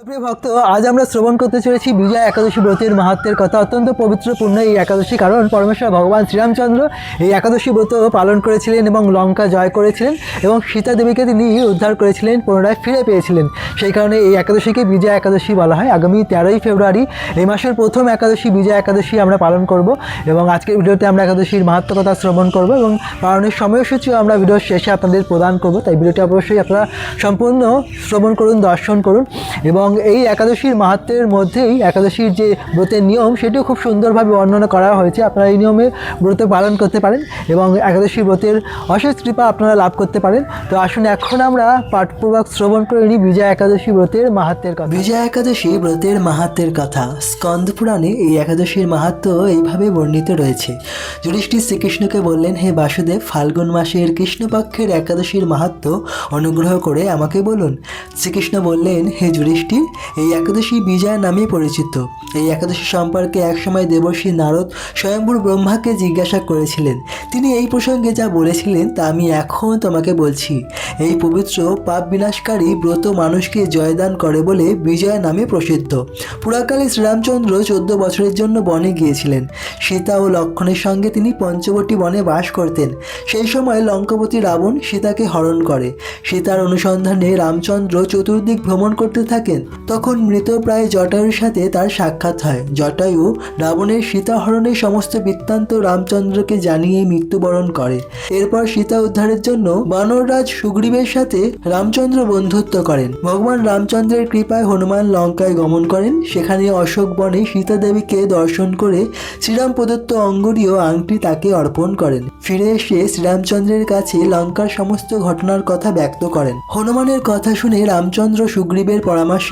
প্রিয় ভক্ত, আজ আমরা শ্রবণ করতে চলেছি বিজয়া একাদশী ব্রতের মাহাত্মের কথা। অত্যন্ত পবিত্রপূর্ণ এই একাদশী, কারণ পরমেশ্বর ভগবান শ্রীরামচন্দ্র এই একাদশী ব্রত পালন করেছিলেন এবং লঙ্কা জয় করেছিলেন এবং সীতা দেবীকে তিনি উদ্ধার করেছিলেন, পুনরায় ফিরে পেয়েছিলেন। সেই কারণে এই একাদশীকে বিজয়া একাদশী বলা হয়। আগামী তেরোই ফেব্রুয়ারি এই মাসের প্রথম একাদশী, বিজয়া একাদশী আমরা পালন করব এবং আজকের ভিডিওতে আমরা একাদশীর মাহাত্ম কথা শ্রবণ করব এবং পালনের সময়সূচিও আমরা ভিডিওর শেষে আপনাদের প্রদান করব। তাই ভিডিওটি অবশ্যই আপনারা সম্পূর্ণ শ্রবণ করুন, দর্শন করুন এবং এই একাদশীর মাহাত্মের মধ্যেই একাদশীর যে ব্রতের নিয়ম, সেটিও খুব সুন্দরভাবে বর্ণনা করা হয়েছে। আপনারা এই নিয়মে ব্রত পালন করতে পারেন এবং একাদশী ব্রতের অশেষ কৃপা আপনারা লাভ করতে পারেন। তো আসুন এখন আমরা পাঠপূর্বক শ্রবণ করে নিই বিজয়া একাদশী ব্রতের মাহাত্মের কথা। বিজয়া একাদশী ব্রতের মাহাত্মের কথা। স্কন্দ পুরাণে এই একাদশীর মাহাত্ম এইভাবে বর্ণিত রয়েছে। যুধিষ্ঠির শ্রীকৃষ্ণকে বললেন, হে বাসুদেব, ফাল্গুন মাসের কৃষ্ণপক্ষের একাদশীর মাহাত্ম অনুগ্রহ করে আমাকে বলুন। শ্রীকৃষ্ণ বললেন, হে যুধিষ্ঠির এই একাদশী বিজয়া নামে পরিচিত। এই একাদশী সম্পর্কে একসময় দেবর্ষী নারদ স্বয়ম্ভূর ব্রহ্মাকে জিজ্ঞাসা করেছিলেন। তিনি এই প্রসঙ্গে যা বলেছিলেন তা আমি এখন তোমাকে বলছি। এই পবিত্র পাপ বিনাশকারী ব্রত মানুষকে জয়দান করে বলে বিজয়া নামে প্রসিদ্ধ। পুরাকালে শ্রীরামচন্দ্র চোদ্দ বছরের জন্য বনে গিয়েছিলেন। সীতা ও লক্ষণের সঙ্গে তিনি পঞ্চবটী বনে বাস করতেন। সেই সময় লঙ্কাপতি রাবণ সীতাকে হরণ করে। সীতার অনুসন্ধানে রামচন্দ্র চতুর্দিক ভ্রমণ করতে থাকেন। তখন মৃতপ্রায় জটায়ুর সাথে তার সাক্ষাৎ হয়। জটায়ু রাবণের সীতা হরণের সমস্ত বৃত্তান্ত রামচন্দ্রকে জানিয়ে মৃত্যুবরণ করে। এরপর সীতা উদ্ধারের জন্য বানররাজ সুগ্রীবের সাথে রামচন্দ্র বন্ধুত্ব করেন। ভগবান রামচন্দ্রের কৃপায় হনুমান লঙ্কায় গমন করেন। সেখানে অশোক বনে সীতা দেবীকে দর্শন করে শ্রীরাম প্রদত্ত অঙ্গুরীয় আংটি তাকে অর্পণ করেন। ফিরে এসে শ্রীরামচন্দ্রের কাছে লঙ্কার সমস্ত ঘটনার কথা ব্যক্ত করেন। হনুমানের কথা শুনে রামচন্দ্র সুগ্রীবের পরামর্শে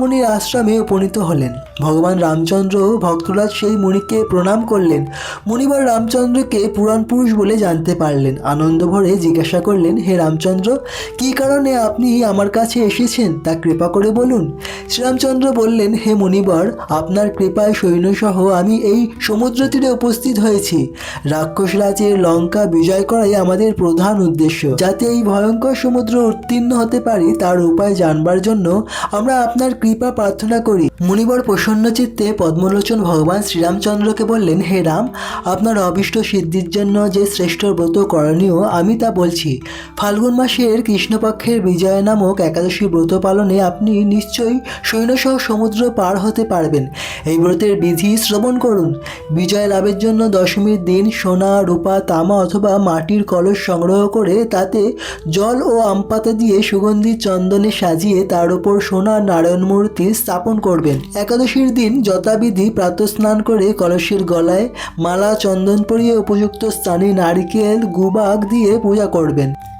মহামুনির আশ্রমে উপনীত হলেন। ভগবান রামচন্দ্র ভক্তরাজ সেই মুনিকে প্রণাম করলেন। মুনিবার রামচন্দ্রকে পুরাণ পুরুষ বলে জানতে পারলেন। আনন্দ ভরে জিজ্ঞাসা করলেন, হে রামচন্দ্র, কি কারণে আপনি আমার কাছে এসেছেন? তা কৃপা করে বলুন। শ্রীরামচন্দ্র বললেন, হে মুনিবর, আপনার কৃপায় সৈন্যসহ আমি এই সমুদ্র তীরে উপস্থিত হয়েছি। রাক্ষস রাজের লঙ্কা বিজয় করাই আমাদের প্রধান উদ্দেশ্য। যাতে এই ভয়ঙ্কর সমুদ্র উত্তীর্ণ হতে পারি, তার উপায় জানবার জন্য আমরা আপনার কৃপা প্রার্থনা করি। মুনিবর প্রসন্ন চিত্তে পদ্মলোচন ভগবান শ্রীরামচন্দ্রকে বললেন, হে রাম, আপনার অবিষ্ট সিদ্ধির জন্য যে শ্রেষ্ঠ ব্রত করণীয়, আমি তা বলছি। ফাল্গুন মাসের কৃষ্ণপক্ষের বিজয় নামক একাদশী ব্রত পালনে আপনি নিশ্চয়ই সৈন্যসহ সমুদ্র পার হতে পারবেন। এই ব্রতের বিধি শ্রবণ করুন। বিজয় লাভের জন্য দশমীর দিন সোনা, রূপা, তামা অথবা মাটির কলস সংগ্রহ করে তাতে জল ও আমপাতা দিয়ে সুগন্ধি চন্দনে সাজিয়ে তার উপর সোনার নারায়ণ মূর্তি স্থাপন করবেন। একাদশীর দিন যথাবিধি প্রাতঃস্নান করে কলসের গলায় মালা চন্দন পরিয়ে উপযুক্ত স্থানে নারকেল, গুবাক দিয়ে পূজা করবেন।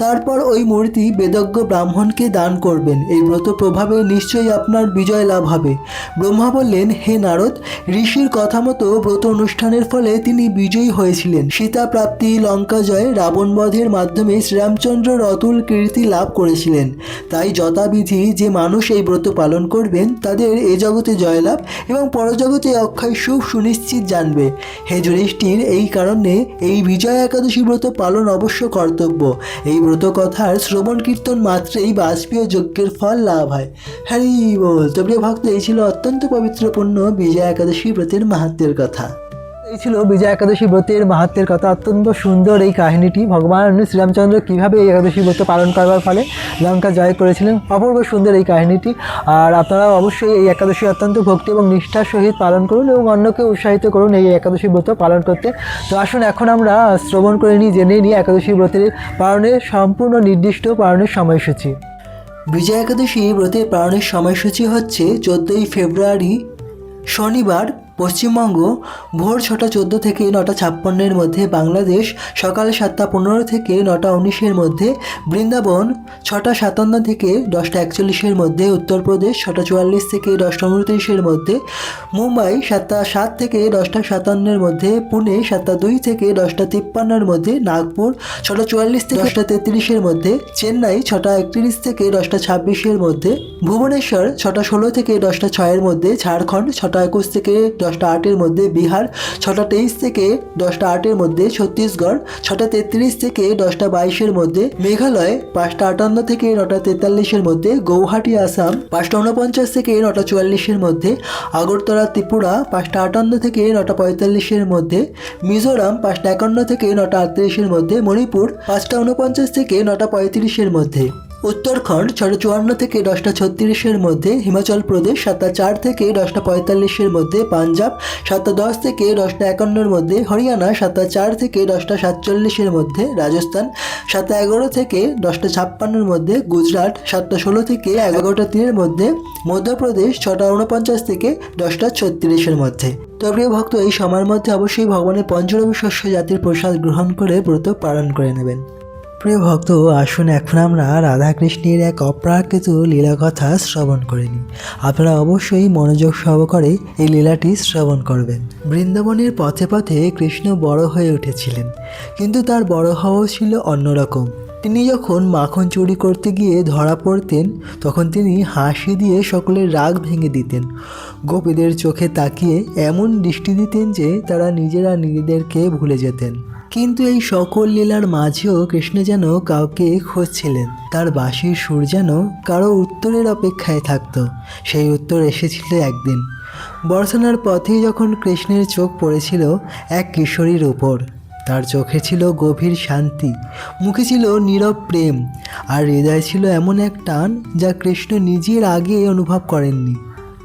তারপর ওই মূর্তি বেদজ্ঞ ব্রাহ্মণকে দান করবেন। এই ব্রত প্রভাবে নিশ্চয়ই আপনার বিজয় লাভ হবে। ব্রহ্মা বললেন, হে নারদ, ঋষির কথা মতো ব্রত অনুষ্ঠানের ফলে তিনি বিজয়ী হয়েছিলেন। সীতা প্রাপ্তি, লঙ্কা জয়, রাবণ বধের মাধ্যমে শ্রীরামচন্দ্র অতুল কীর্তি লাভ করেছিলেন। তাই যথাবিধি যে মানুষ এই ব্রত পালন করবেন, তাদের এ জগতে জয়লাভ এবং পরজগতে অক্ষয় সুখ সুনিশ্চিত জানবে। হে যুধিষ্ঠির, এই কারণে এই বিজয় একাদশী ব্রত পালন অবশ্য কর্তব্য। এই ব্রত কথার শ্রবণ কীর্তন মাত্রেই বাষ্পীয় যজ্ঞের ফল লাভ হয়। হ্যারি বল তো প্রিয় ভক্ত, এই ছিল অত্যন্ত পবিত্রপূর্ণ বিজয়া একাদশী ব্রতের মাহাত্মের কথা। এই ছিল বিজয় একাদশী ব্রতের মাহাত্মের কথা। অত্যন্ত সুন্দর এই কাহিনীটি। ভগবান শ্রীরামচন্দ্র কীভাবে এই একাদশী ব্রত পালন করবার ফলে লঙ্কা জয় করেছিলেন, অপূর্ব সুন্দর এই কাহিনীটি। আর আপনারা অবশ্যই এই একাদশী অত্যন্ত ভক্তি এবং নিষ্ঠার সহিত পালন করুন এবং অন্যকে উৎসাহিত করুন এই একাদশী ব্রত পালন করতে। তো আসুন, এখন আমরা শ্রবণ করে নিই, জেনে নিই একাদশী ব্রতের পালনের সম্পূর্ণ নির্দিষ্ট পালনের সময়সূচি। বিজয় একাদশী ব্রতের পালনের সময়সূচি হচ্ছে চোদ্দোই ফেব্রুয়ারি শনিবার পশ্চিমবঙ্গ ভোর ছটা চোদ্দ থেকে নটা ছাপ্পান্নের মধ্যে বাংলাদেশ, সকাল সাতটা পনেরো থেকে নটা উনিশের মধ্যে বৃন্দাবন, ছটা সাতান্ন থেকে দশটা একচল্লিশের মধ্যে উত্তরপ্রদেশ, ছটা চুয়াল্লিশ থেকে দশটা উনত্রিশের মধ্যে মুম্বাই, সাতটা সাত থেকে দশটা সাতান্নের মধ্যে পুনে, সাতটা দুই থেকে দশটা তিপ্পান্নের মধ্যে নাগপুর, ছটা চুয়াল্লিশ থেকে দশটা তেত্রিশের মধ্যে চেন্নাই, ছটা একত্রিশ থেকে দশটা ছাব্বিশের মধ্যে ভুবনেশ্বর, ছটা ষোলো থেকে দশটা ছয়ের মধ্যে ঝাড়খণ্ড, ছটা একুশ থেকে দশটা আটের মধ্যে বিহার, ছটা তেইশ থেকে দশটা আটের মধ্যে ছত্তিশগড়, ছটা তেত্রিশ থেকে দশটা বাইশের মধ্যে মেঘালয়, পাঁচটা আটান্ন থেকে নটা তেতাল্লিশের মধ্যে গৌহাটি, আসাম, পাঁচটা উনপঞ্চাশ থেকে নটা চুয়াল্লিশের মধ্যে আগরতলা, ত্রিপুরা, পাঁচটা আটান্ন থেকে নটা পঁয়তাল্লিশের মধ্যে মিজোরাম, পাঁচটা একান্ন থেকে নটা আটত্রিশের মধ্যে মণিপুর, পাঁচটা উনপঞ্চাশ থেকে নটা পঁয়ত্রিশের মধ্যে। উত্তরাখণ্ড, ছটা চুয়ান্ন থেকে দশটা ছত্রিশের মধ্যে, হিমাচল প্রদেশ, সাতটা চার থেকে দশটা পঁয়তাল্লিশের মধ্যে, পাঞ্জাব, সাতটা দশ থেকে দশটা একান্নর মধ্যে, হরিয়ানা, সাতটা চার থেকে দশটা সাতচল্লিশের মধ্যে, রাজস্থান, সাতটা এগারো থেকে দশটা ছাপ্পান্নর মধ্যে, গুজরাট, সাতটা ষোলো থেকে এগারোটা তিনের মধ্যে, মধ্যপ্রদেশ, ছটা উনপঞ্চাশ থেকে দশটা ছত্রিশের মধ্যে। তো প্রিয় ভক্ত, এই সময়ের মধ্যে অবশ্যই ভগবানের পঞ্চরবি শস্য জাতির প্রসাদ গ্রহণ করে ব্রত পালন করে নেবেন। প্রিয় ভক্ত, আসুন এখন আমরা রাধাকৃষ্ণের এক অপ্রাকৃত লীলা কথা শ্রবণ করে নিই। আপনারা অবশ্যই মনোযোগ সহকারে এই লীলাটি শ্রবণ করবেন। বৃন্দাবনের পথে পথে কৃষ্ণ বড় হয়ে উঠেছিলেন, কিন্তু তার বড় হওয়াও ছিল অন্যরকম। তিনি যখন মাখন চুরি করতে গিয়ে ধরা পড়তেন, তখন তিনি হাসি দিয়ে সকলের রাগ ভেঙে দিতেন। গোপীদের চোখে তাকিয়ে এমন দৃষ্টি দিতেন যে তারা নিজেরা নিজেদেরকে ভুলে যেতেন। কিন্তু এই সকল লীলার মাঝেও কৃষ্ণ যেন কাউকে খুঁজছিলেন। তার বাঁশির সুর যেন কারও উত্তরের অপেক্ষায় থাকত। সেই উত্তর এসেছিল একদিন। বর্ষানার পথে যখন কৃষ্ণের চোখ পড়েছিল এক কিশোরীর উপর, তার চোখে ছিল গভীর শান্তি, মুখে ছিল নীরব প্রেম, আর হৃদয় ছিল এমন এক টান যা কৃষ্ণ নিজের আগে অনুভব করেননি।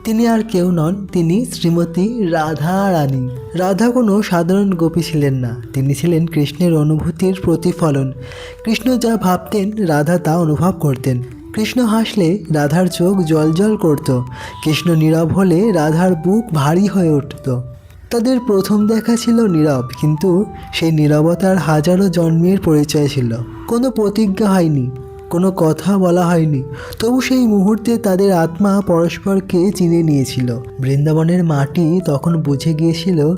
তিনি আর কেউ নন, তিনি শ্রীমতী রাধা রানী রাধা কোনো সাধারণ গোপী ছিলেন না। তিনি ছিলেন কৃষ্ণের অনুভূতির প্রতিফলন। কৃষ্ণ যা ভাবতেন, রাধা তা অনুভব করতেন। কৃষ্ণ হাসলে রাধার চোখ জলজল করত। কৃষ্ণ নীরব হলে রাধার বুক ভারী হয়ে উঠত। তাদের প্রথম দেখা ছিল নীরব, কিন্তু সেই নীরবতার হাজারো জন্মের পরিচয় ছিল। কোনো প্রতিজ্ঞা হয়নি। কোনো কথা বলা হয়নি। তবু সেই মুহূর্তে তাদের আত্মা পরস্পরকে চিনে নিয়েছিল। বৃন্দাবনের মাটি তখন বুঝে গিয়েছিল,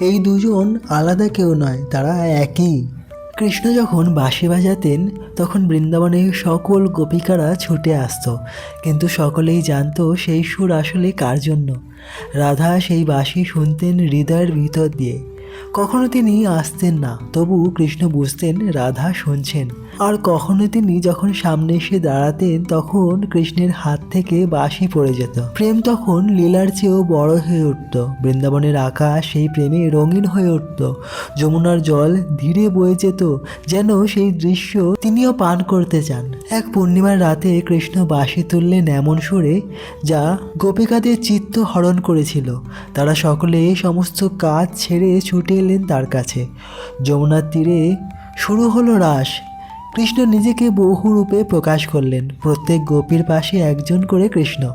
এই দুজন আলাদা কেউ নয়, তারা একই। কৃষ্ণ যখন বাঁশি বাজাতেন, তখন বৃন্দাবনে সকল গোপিকারা ছুটে আসতো। কিন্তু সকলেই জানতো সেই সুর আসলে কার জন্য। রাধা সেই বাঁশি শুনতেন হৃদয়ের ভিতর দিয়ে। কখনো তিনি আসতেন না, তবু কৃষ্ণ বুঝতেন, রাধা শুনছেন। আর কখনো তিনি যখন সামনে এসে দাঁড়াতেন, তখন কৃষ্ণের হাত থেকে বাঁশি পড়ে যেত। প্রেম তখন লীলার চেয়েও বড় হয়ে উঠত। বৃন্দাবনের আকাশ সেই প্রেমে রঙিন হয়ে উঠত। যমুনার জল ধীরে বয়ে যেত, যেন সেই দৃশ্য তিনিও পান করতে চান। এক পূর্ণিমার রাতে কৃষ্ণ বাঁশি তুললেন এমন সুরে, যা গোপিকাদের চিত্ত হরণ করেছিল। তারা সকলে সমস্ত কাজ ছেড়ে ছুটে এলেন তার কাছে। যমুনার তীরে শুরু হলো রাস। কৃষ্ণ নিজেকে বহু রূপে প্রকাশ করলেন। প্রত্যেক গোপীর পাশে একজন করে কৃষ্ণ।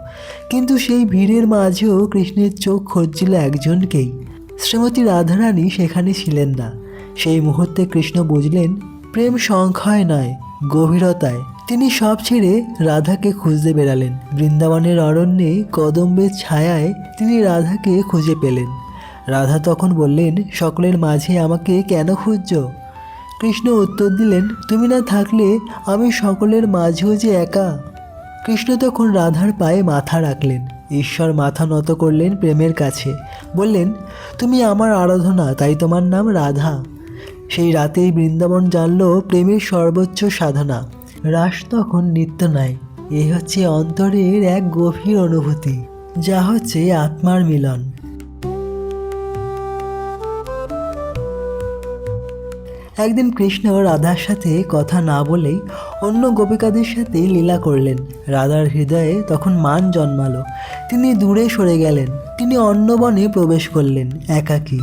কিন্তু সেই ভিড়ের মাঝেও কৃষ্ণের চোখ খুঁজছিল একজনকেই। শ্রীমতী রাধারানী সেখানে ছিলেন না। সেই মুহূর্তে কৃষ্ণ বুঝলেন, প্রেম সংখ্যায় নয়, গভীরতায়। তিনি সব ছেড়ে রাধাকে খুঁজতে বেরালেন। বৃন্দাবনের অরণ্যে কদম্বের ছায়ায় তিনি রাধাকে খুঁজে পেলেন। রাধা তখন বললেন, সকলের মাঝে আমাকে কেন খুঁজছো? কৃষ্ণ উত্তর দিলেন, তুমি না থাকলে আমি সকলের মাঝেও যে একা। কৃষ্ণ তখন রাধার পায়ে মাথা রাখলেন, ঈশ্বর মাথা নত করলেন প্রেমের কাছে। বললেন, তুমি আমার আরাধনা, তাই তোমার নাম রাধা। সেই রাতেই বৃন্দাবন জানল প্রেমের সর্বোচ্চ সাধনা। রাস তখন নিত্য নাই। এ হচ্ছে অন্তরের এক গভীর অনুভূতি, যা হচ্ছে আত্মার মিলন। একদিন কৃষ্ণ রাধার সাথে কথা না বলেই অন্য গোপিকাদের সাথে লীলা করলেন। রাধার হৃদয়ে তখন মান জন্মালো। তিনি দূরে সরে গেলেন। তিনি অন্য বনে প্রবেশ করলেন একাকী।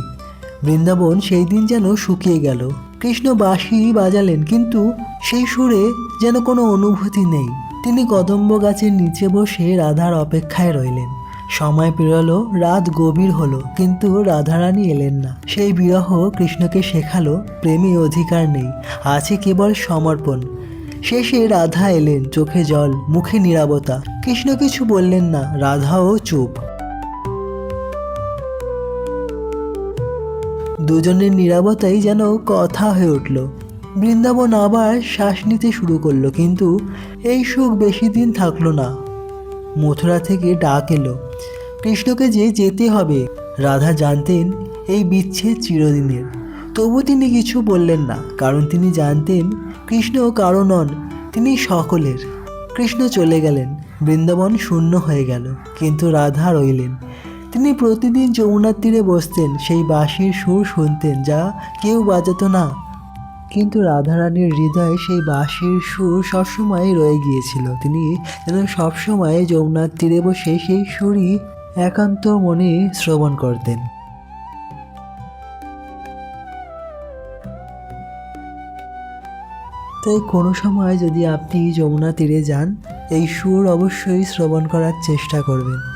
বৃন্দাবন সেই দিন যেন শুকিয়ে গেল। কৃষ্ণ বাঁশি বাজালেন, কিন্তু সেই সুরে যেন কোনো অনুভূতি নেই। তিনি কদম্ব গাছের নিচে বসে রাধার অপেক্ষায় রইলেন। সময় পেরোলো, রাত গভীর হলো, কিন্তু রাধারানী এলেন না। সেই বিরহ কৃষ্ণকে শেখালো, প্রেমে অধিকার নেই, আছে কেবল সমর্পণ। শেষে রাধা এলেন, চোখে জল, মুখে নীরবতা। কৃষ্ণ কিছু বললেন না, রাধাও চুপ। দুজনের নীরবতাই যেন কথা হয়ে উঠল। বৃন্দাবন আবার শ্বাস নিতে শুরু করল, কিন্তু এই সুখ বেশি দিন থাকল না। মথুরা থেকে ডাক এলো। কৃষ্ণকে যে যেতে হবে, রাধা জানতেন এই বিচ্ছেদ চিরদিনের। তবু তিনি কিছু বললেন না, কারণ তিনি জানতেন কৃষ্ণ কারও নন, তিনি সকলের। কৃষ্ণ চলে গেলেন, বৃন্দাবন শূন্য হয়ে গেল, কিন্তু রাধা রইলেন। তিনি প্রতিদিন যমুনার তীরে বসতেন, সেই বাঁশির সুর শুনতেন, যা কেউ বাজাতো না। কিন্তু রাধারানীর হৃদয়ে সেই বাঁশির সুর সবসময় রয়ে গিয়েছিল। তিনি যেন সবসময় যমুনার তীরে বসে সেই সুরই একান্ত মনে শ্রবণ করতেন। তাই কোনো সময় যদি আপনি যমুনা তীরে যান, এই সুর অবশ্যই শ্রবণ করার চেষ্টা করবেন।